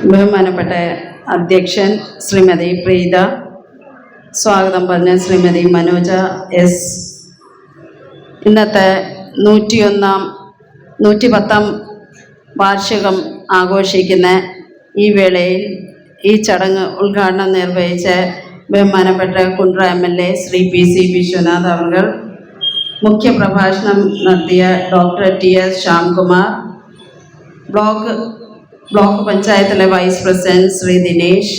ബഹുമാനപ്പെട്ട അധ്യക്ഷൻ ശ്രീമതി പ്രീത. സ്വാഗതം പറഞ്ഞ ശ്രീമതി മനോജ എസ്. ഇന്നത്തെ നൂറ്റിയൊന്നാം നൂറ്റി പത്താം വാർഷികം ആഘോഷിക്കുന്ന ഈ വേളയിൽ ഈ ചടങ്ങ് ഉദ്ഘാടനം നിർവഹിച്ച ബഹുമാനപ്പെട്ട Kundara M L A Shri P C Vishwanath അവർ മുഖ്യപ്രഭാഷണം നടത്തിയ doctor T S Shyamkumar block block പഞ്ചായത്തിലെ vice president Shri Dinesh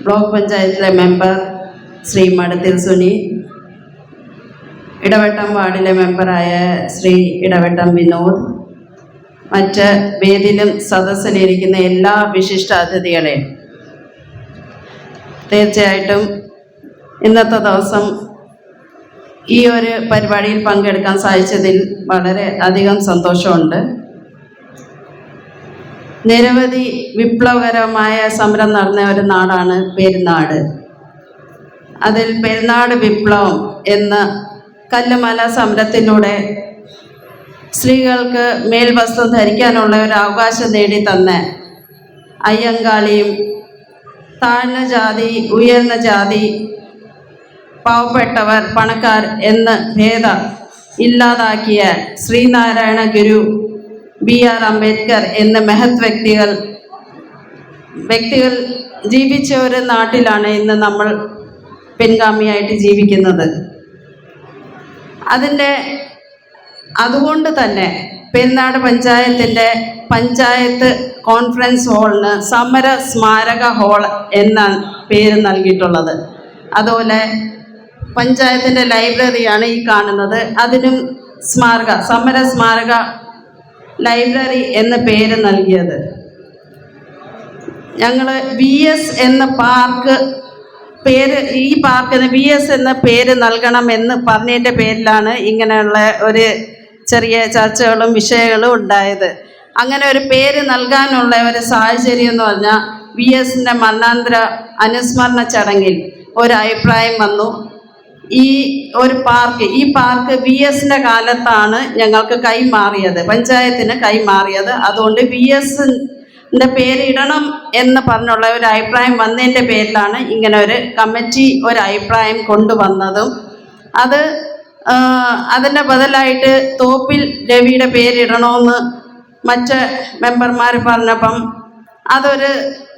block പഞ്ചായത്തിലെ മെമ്പർ ശ്രീ മടത്തിൽ സുനി ഇടവട്ടം വാർഡിലെ മെമ്പറായ ശ്രീ ഇടവട്ടം വിനോദ് മറ്റ് വേദിയിലും സദസ്സിലിരിക്കുന്ന എല്ലാ വിശിഷ്ട അതിഥികളെ തീർച്ചയായിട്ടും ഇന്നത്തെ ദിവസം ഈ ഒരു പരിപാടിയിൽ പങ്കെടുക്കാൻ സാധിച്ചതിൽ വളരെ അധികം സന്തോഷമുണ്ട്. നിരവധി വിപ്ലവകരമായ സമരം നടന്ന ഒരു നാടാണ് പെരുന്നാട്. അതിൽ പെരുന്നാട് വിപ്ലവം എന്ന കല്ലുമല സമരത്തിലൂടെ സ്ത്രീകൾക്ക് മേൽവസ്ത്രം ധരിക്കാനുള്ള ഒരു അവകാശം നേടി തന്ന അയ്യങ്കാളിയും താഴ്ന്ന ജാതി ഉയർന്ന ജാതി പാവപ്പെട്ടവർ പണക്കാർ എന്ന് ഭേദ ഇല്ലാതാക്കിയ ശ്രീനാരായണ ഗുരു ബി ആർ അംബേദ്കർ എന്ന മഹത് വ്യക്തികൾ വ്യക്തികൾ ജീവിച്ച ഒരു നാട്ടിലാണ് ഇന്ന് നമ്മൾ പിൻഗാമിയായിട്ട് ജീവിക്കുന്നത്. അതിന്റെ അതുകൊണ്ട് തന്നെ പെരുന്നാട് പഞ്ചായത്തിന്റെ പഞ്ചായത്ത് കോൺഫറൻസ് ഹാളിന് സമര സ്മാരക ഹാൾ എന്ന പേര് നൽകിയിട്ടുള്ളത്. അതുപോലെ പഞ്ചായത്തിന്റെ ലൈബ്രറിയാണ് ഈ കാണുന്നത്. അതിനും സ്മാരക സമര സ്മാരക ലൈബ്രറി എന്ന പേര് നൽകിയത്. ഞങ്ങൾ വി എസ് എന്ന പാർക്ക് പേര് ഈ പാർക്കിന് വി എസ് എന്ന പേര് നൽകണം എന്ന് പറഞ്ഞതിന്റെ പേരിലാണ് ഇങ്ങനെയുള്ള ഒരു ചെറിയ ചർച്ചകളും വിഷയങ്ങളും ഉണ്ടായത്. അങ്ങനെ ഒരു പേര് നൽകാനുള്ള ഒരു സാഹചര്യം എന്ന് പറഞ്ഞാൽ വി എസിന്റെ മരണാന്തര അനുസ്മരണ ചടങ്ങിൽ ഒരു അഭിപ്രായം വന്നു. ഈ ഒരു പാർക്ക് ഈ പാർക്ക് വി എസിന്റെ കാലത്താണ് ഞങ്ങൾക്ക് കൈമാറിയത് പഞ്ചായത്തിന് കൈമാറിയത് അതുകൊണ്ട് വി എസിന്റെ പേരിടണം എന്ന് പറഞ്ഞുള്ള ഒരു അഭിപ്രായം വന്നതിന്റെ പേരിലാണ് ഇങ്ങനെ ഒരു കമ്മിറ്റി ഒരു അഭിപ്രായം കൊണ്ടുവന്നതും. അത് അതിന്റെ ബദലായിട്ട് തോപ്പിൽ രവിയുടെ പേരിടണമെന്ന് മറ്റ് മെമ്പർമാർ പറഞ്ഞപ്പം അതൊരു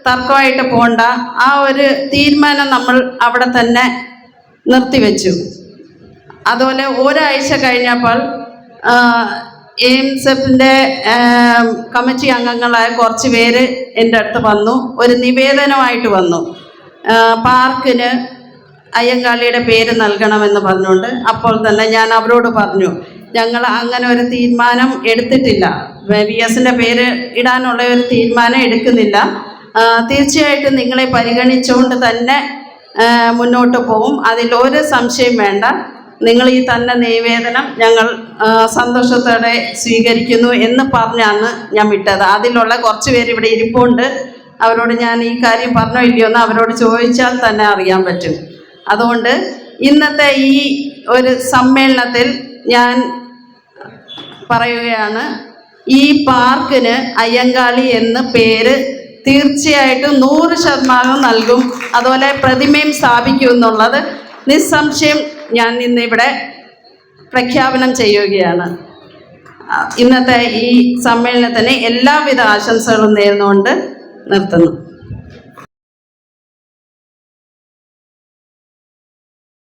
തർക്കമായിട്ട് പോണ്ട. ആ ഒരു തീരുമാനം നമ്മൾ അവിടെ തന്നെ നിർത്തിവെച്ചു. അതുപോലെ ഒരാഴ്ച കഴിഞ്ഞപ്പോൾ എയിംസെഫിന്റെ കമ്മിറ്റി അംഗങ്ങളായ കുറച്ച് പേര് എന്റെ അടുത്ത് വന്നു. ഒരു നിവേദനമായിട്ട് വന്നു. പാർക്കിന് അയ്യങ്കാളിയുടെ പേര് നൽകണമെന്ന് പറഞ്ഞുകൊണ്ട് അപ്പോൾ തന്നെ ഞാൻ അവരോട് പറഞ്ഞു ഞങ്ങൾ അങ്ങനെ ഒരു തീരുമാനം എടുത്തിട്ടില്ല. വി എസിന്റെ പേര് ഇടാനുള്ള ഒരു തീരുമാനം എടുക്കുന്നില്ല. തീർച്ചയായിട്ടും നിങ്ങളെ പരിഗണിച്ചുകൊണ്ട് തന്നെ മുന്നോട്ട് പോകും അതിൽ ഒരു സംശയം വേണ്ട. നിങ്ങൾ ഈ തന്നെ നിവേദനം ഞങ്ങൾ സന്തോഷത്തോടെ സ്വീകരിക്കുന്നു എന്ന് പറഞ്ഞാണ് ഞാൻ വിട്ടത്. അതിലുള്ള കുറച്ച് പേര് ഇവിടെ ഇരിപ്പുണ്ട്. അവരോട് ഞാൻ ഈ കാര്യം പറഞ്ഞോ ഇല്ലയോ എന്ന് അവരോട് ചോദിച്ചാൽ തന്നെ അറിയാൻ പറ്റും. അതുകൊണ്ട് ഇന്നത്തെ ഈ ഒരു സമ്മേളനത്തിൽ ഞാൻ പറയുകയാണ് ഈ പാർക്കിന് അയ്യങ്കാളി എന്ന് പേര് തീർച്ചയായിട്ടും നൂറ് ശതമാനം നൽകും. അതുപോലെ പ്രതിമയും സ്ഥാപിക്കും എന്നുള്ളത് നിസ്സംശയം ഞാൻ ഇന്നിവിടെ പ്രഖ്യാപനം ചെയ്യുകയാണ്. ഇന്നത്തെ ഈ സമ്മേളനത്തിന് എല്ലാവിധ ആശംസകളും നേർന്നുകൊണ്ട് നിർത്തുന്നു.